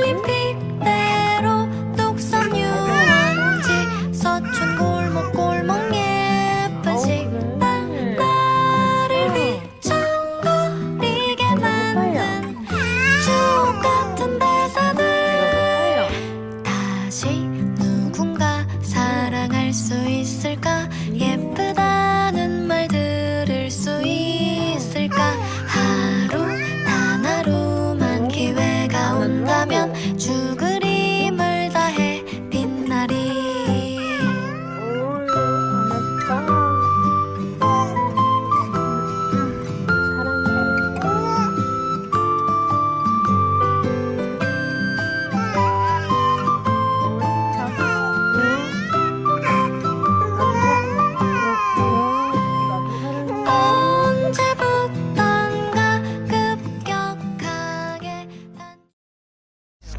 올림픽대로 뚝섬 유원지 서촌 골목 골목 예쁜 식당 나를 휘청거리게 만든 추억 같은 대사들. 다시 누군가 사랑할 수 죽으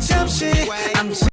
잠시